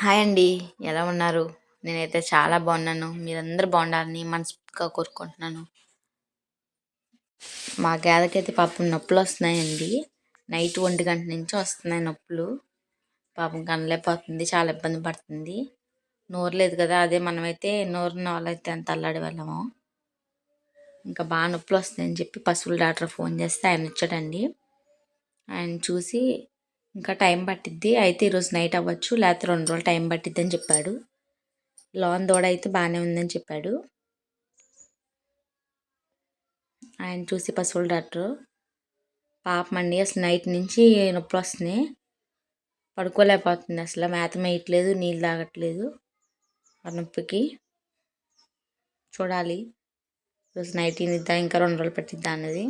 Hi అండి. ఎలా ఉన్నారు? నేనైతే చాలా బాగున్నాను. మీరందరూ బాగుండాలని మనసుగా కోరుకుంటున్నాను. మా గేదకైతే పాపం నొప్పులు వస్తున్నాయండి. నైట్ ఒంటి గంట నుంచి వస్తున్నాయి నొప్పులు. పాపం కనలేకపోతుంది. చాలా ఇబ్బంది పడుతుంది. నోరు లేదు కదా. అదే మనమైతే నోరున్న వాళ్ళైతే అంత అల్లాడి వెళ్ళము. ఇంకా బాగా నొప్పులు వస్తాయని చెప్పి పశువుల డాక్టర్ ఫోన్ చేస్తే ఆయన వచ్చాడండి. ఆయన చూసి ఇంకా టైం పట్టిద్ది. అయితే ఈరోజు నైట్ అవ్వచ్చు. లేకపోతే రెండు రోజులు టైం పట్టిద్ది అని చెప్పాడు. లోన్ దూడ అయితే బాగానే ఉందని చెప్పాడు. ఆయన చూసి పశువుల డాక్టరు పాపం అండి అసలు నైట్ నుంచి నొప్పి వస్తున్నాయి. పడుకోలేకపోతుంది అసలు. మేత మేయట్లేదు నీళ్ళు తాగట్లేదు ఆ నొప్పికి. చూడాలి. రోజు నైట్ ఇద్దా ఇంకా రెండు రోజులు పట్టిద్దా అన్నది.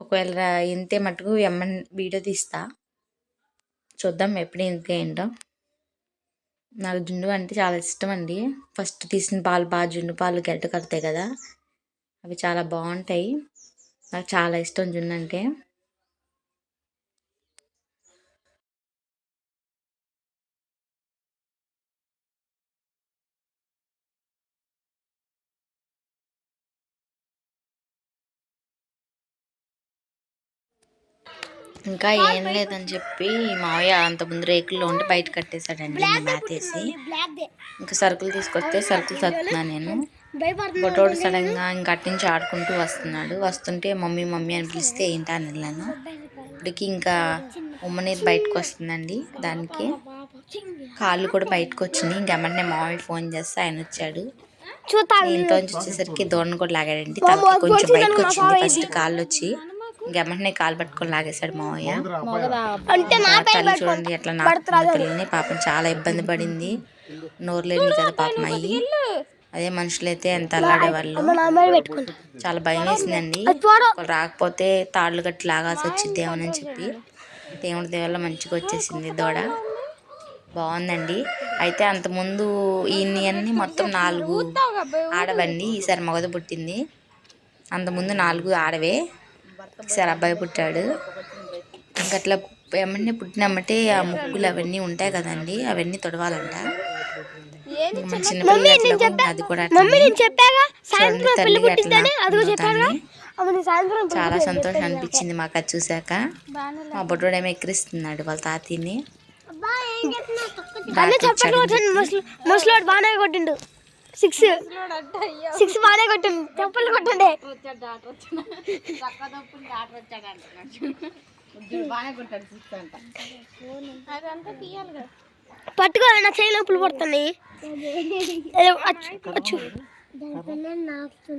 ఒకవేళ ఇంతే మటుకు ఎమ్మని వీడియో తీస్తా. చూద్దాం ఎప్పుడు ఇంకా ఏంటో. నాకు జున్ను అంటే చాలా ఇష్టం అండి ఫస్ట్ తీసిన పాలు బాగా జున్ను పాలు గడ్డ కడతాయి కదా అవి చాలా బాగుంటాయి. నాకు చాలా ఇష్టం జున్ను అంటే. ఇంకా ఏం లేదని చెప్పి మావయ్య అంతకుముందు రేకుల్లో ఉండి బయట కట్టేశాడండి వేసి. ఇంకా సరుకులు తీసుకొస్తే సరుకులు సత్తున్నా నేను. బొటోడు సడన్గా ఇంకా అట్టించి ఆడుకుంటూ వస్తున్నాడు. వస్తుంటే మమ్మీ మమ్మీ అని పిలిస్తే ఏంటా అని వెళ్ళాను ఇప్పటికి ఇంకా ఉమ్మనీరు బయటకు వస్తుందండి దానికి. కాళ్ళు కూడా బయటకు వచ్చినాయి. ఇంకెమ్మటే మామయ్య ఫోన్ చేస్తే ఆయన వచ్చాడు. ఇంట్లో వచ్చేసరికి దూడను కూడా లాగాడండి. తలకి కొంచెం బయటకు వచ్చింది. ఫస్ట్ కాళ్ళు వచ్చి ఇంకెమ్మటనే కాలు పట్టుకొని లాగేశాడు మావయ్య. తల్లి చూడండి ఎట్లా పిల్లని పాపం చాలా ఇబ్బంది పడింది. నోరు లేని కదా పాపం అయ్యి. అదే మనుషులైతే ఎంత అల్లాడేవాళ్ళు చాలా భయం వేసిందండి. రాకపోతే తాళ్ళు గట్టి లాగాల్సి వచ్చింది ఏమని చెప్పి. దేవుడి దేవల్ల మంచిగా వచ్చేసింది దూడ. బాగుందండి. అయితే అంతకుముందు ఈయన్ని మొత్తం నాలుగు ఆడవండి ఈసారి మగద పుట్టింది. అంతకుముందు నాలుగు ఆడవే. ఈసారి అబ్బాయి పుట్టాడు. ఇంకా అట్లా ఏమంటే పుట్టినమ్మటే ఆ ముక్కులు అవన్నీ ఉంటాయి కదండి అవన్నీ తొడవాలంట. అది కూడా చాలా సంతోషం అనిపించింది మాకు అది చూసాక మా బొడ్డోడేమో ఎక్కిరిస్తున్నాడు వాళ్ళ తాతీని ముసలోడు బాగానే కొట్టిండు. సిక్స్ సిక్స్ బాగానే కొట్టిండు చెప్పులు కొట్టండి. పట్టుకో నా చేయి లోపల పడుతున్నాయి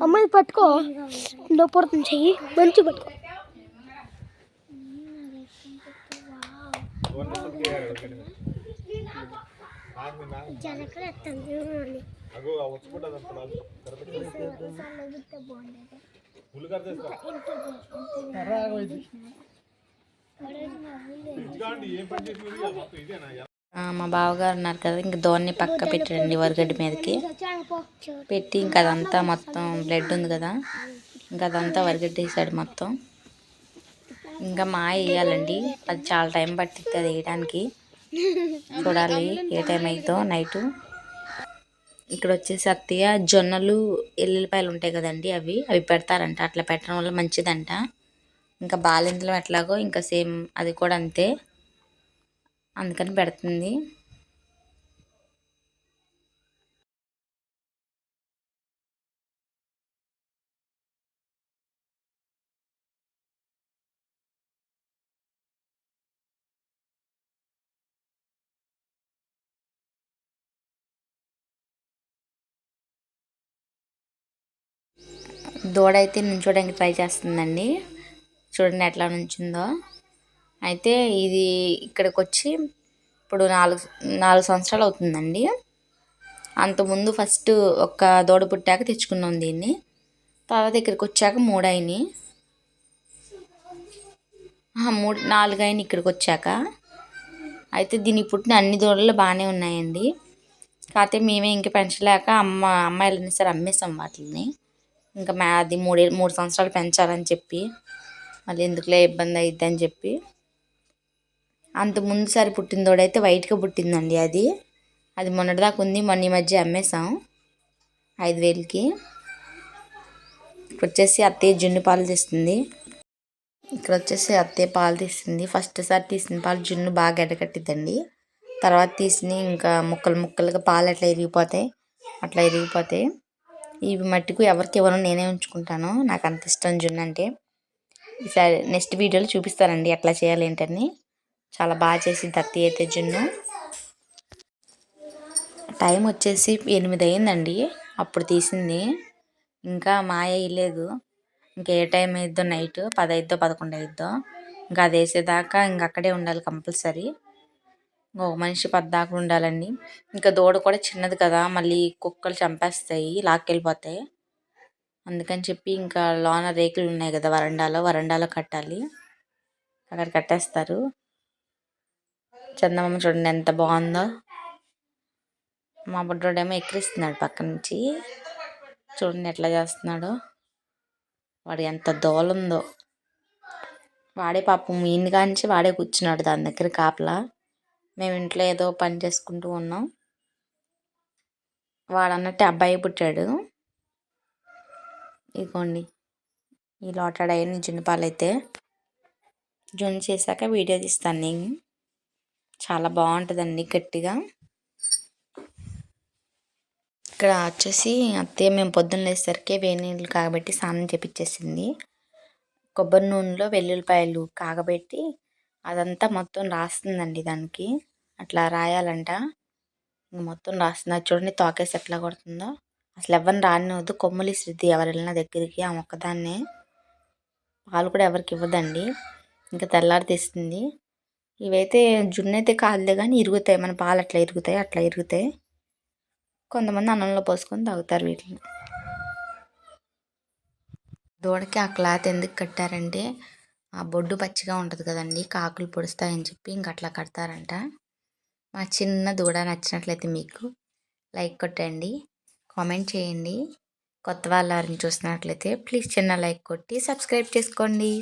అమ్మాయి పట్టుకో. నొప్పి పడుతుంది చెయ్యి. మంచి పట్టుకో. మా బావగారు ఉన్నారు కదా ఇంకా దోన్ని పక్క పెట్టండి వరగడ్డి మీదకి. పెట్టి ఇంకా అదంతా మొత్తం బ్లడ్ ఉంది కదా ఇంకా అదంతా వరగడ్డి వేసాడు మొత్తం. ఇంకా మాయ వేయాలండి. అది చాలా టైం పట్టింది అది వేయడానికి. చూడాలి ఏ టైం అవుతుందో నైటు ఇక్కడ వచ్చేసి అత్తయ్య జొన్నలు ఎల్లుల్లిపాయలు ఉంటాయి కదండి అవి. అవి పెడతారంట అట్లా పెట్టడం వల్ల మంచిదంట. ఇంకా బాలింతలం ఎట్లాగో ఇంకా సేమ్ అది కూడా అంతే. అందుకని పెడుతుంది. దూడ అయితే నుంచోడానికి ట్రై చేస్తుందండి. చూడండి ఎట్లా నుంచిందో. అయితే ఇది ఇక్కడికి వచ్చి ఇప్పుడు నాలుగు నాలుగు సంవత్సరాలు అవుతుందండి. అంతకుముందు ఫస్ట్ ఒక దూడ పుట్టాక తెచ్చుకున్నాం దీన్ని. తర్వాత ఇక్కడికి వచ్చాక మూడు మూడు నాలుగు అయిన ఇక్కడికి వచ్చాక అయితే దీనికి పుట్టిన అన్ని దూడలు బాగానే ఉన్నాయండి. కాకపోతే మేమే ఇంక పెంచలేక అమ్మ అమ్మాయిలు సరే అమ్మేసాం వాటిని ఇంకా మా అది మూడే మూడు సంవత్సరాలు పెంచాలని చెప్పి మళ్ళీ ఎందుకులే ఇబ్బంది అయిద్ది అని చెప్పి. అంత ముందుసారి పుట్టినదోడైతే వైట్గా పుట్టిందండి అది. అది మొన్నటిదాకా ఉంది మొన్న ఈ మధ్య అమ్మేసాం ఐదు వేలకి. ఇక్కడ వచ్చేసి అత్తయ్య జున్ను పాలు తీస్తుంది. ఇక్కడ వచ్చేసి అత్తయ్య పాలు తీస్తుంది. ఫస్ట్ సారి తీసిన పాలు జున్ను బాగా ఎడగట్టిద్దండి తర్వాత తీసిన ఇంకా ముక్కలు ముక్కలుగా పాలు అట్లా ఇరిగిపోతాయి అట్లా ఇరిగిపోతాయి. ఇవి మట్టుకు ఎవరికి ఇవ్వను నేనే ఉంచుకుంటాను. నాకు అంత ఇష్టం జున్ను అంటే. ఈసారి నెక్స్ట్ వీడియోలో చూపిస్తానండి ఎట్లా చేయాలి ఏంటని. చాలా బాగా చేసింది దత్తి అయితే జున్ను. టైం వచ్చేసి ఎనిమిది అయిందండి. అప్పుడు తీసింది. ఇంకా మాయ వేయలేదు. ఇంకా ఏ టైం అయిద్దో నైట్ పది అయిద్దో పదకొండు అయిద్దో. ఇంకా అది వేసేదాకా ఇంకా అక్కడే ఉండాలి కంపల్సరీ. ఒక మనిషి పద్దాకా ఉండాలండి. ఇంకా దూడ కూడా చిన్నది కదా మళ్ళీ కుక్కలు చంపేస్తాయి లాక్కెళ్ళిపోతాయి. అందుకని చెప్పి ఇంకా లోన రేకులు ఉన్నాయి కదా వరండాలో వరండాలో కట్టాలి. అక్కడ కట్టేస్తారు. చందమామ చూడండి ఎంత బాగుందో. మా బుడ్డోడేమో ఎక్కిరిస్తున్నాడు పక్క నుంచి. చూడండి ఎట్లా చేస్తున్నాడో. వాడు ఎంత దోలుందో. వాడే పాపం ఈయన కాంచి వాడే కూర్చున్నాడు దాని దగ్గర కాపలా. మేము ఇంట్లో ఏదో పని చేసుకుంటూ ఉన్నాం. వాడన్నట్టు అబ్బాయి పుట్టాడు. ఇదిగోండి ఈ లోటాడయ్యని జున్నుపాలు అయితే జున్ను చేశాక వీడియో తీస్తాను నేను. చాలా బాగుంటుందండి గట్టిగా. ఇక్కడ వచ్చేసి అత్తయ్య మేము పొద్దున్న లేసరికి వేడి నీళ్ళు కాగబెట్టి స్నానం చేపించేసింది కొబ్బరి నూనెలో వెల్లుల్లిపాయలు కాగబెట్టి అదంతా మొత్తం రాస్తుందండి దానికి. అట్లా రాయాలంట. మొత్తం రాస్తుంది. అది చూడండి తోకేసి ఎట్లా కొడుతుందో. అసలు ఎవరిని రానివద్దు కొమ్ములు ఇస్తుంది ఎవరు వెళ్ళిన దగ్గరికి ఆ మొక్కదాన్నే. పాలు కూడా ఎవరికి ఇవ్వదండి. ఇంకా తెల్లారి తీస్తుంది. ఇవైతే జున్ను అయితే కాదులే కానీ ఇరుగుతాయి. మన పాలు అట్లా ఇరుగుతాయి అట్లా ఇరుగుతాయి. కొంతమంది అన్నంలో పోసుకొని తాగుతారు వీటిని. దూడకి ఆ క్లాత్ ఎందుకు కట్టారంటే ఆ బొడ్డు పచ్చిగా ఉంటుంది కదండి కాకులు పొడుస్తాయని చెప్పి ఇంక అట్లా కడతారంట. మా చిన్న దూడ నచ్చినట్లయితే మీకు లైక్ కొట్టండి కామెంట్ చేయండి. కొత్త వాళ్ళని చూసినట్లయితే ప్లీజ్ చిన్న లైక్ కొట్టి సబ్స్క్రైబ్ చేసుకోండి.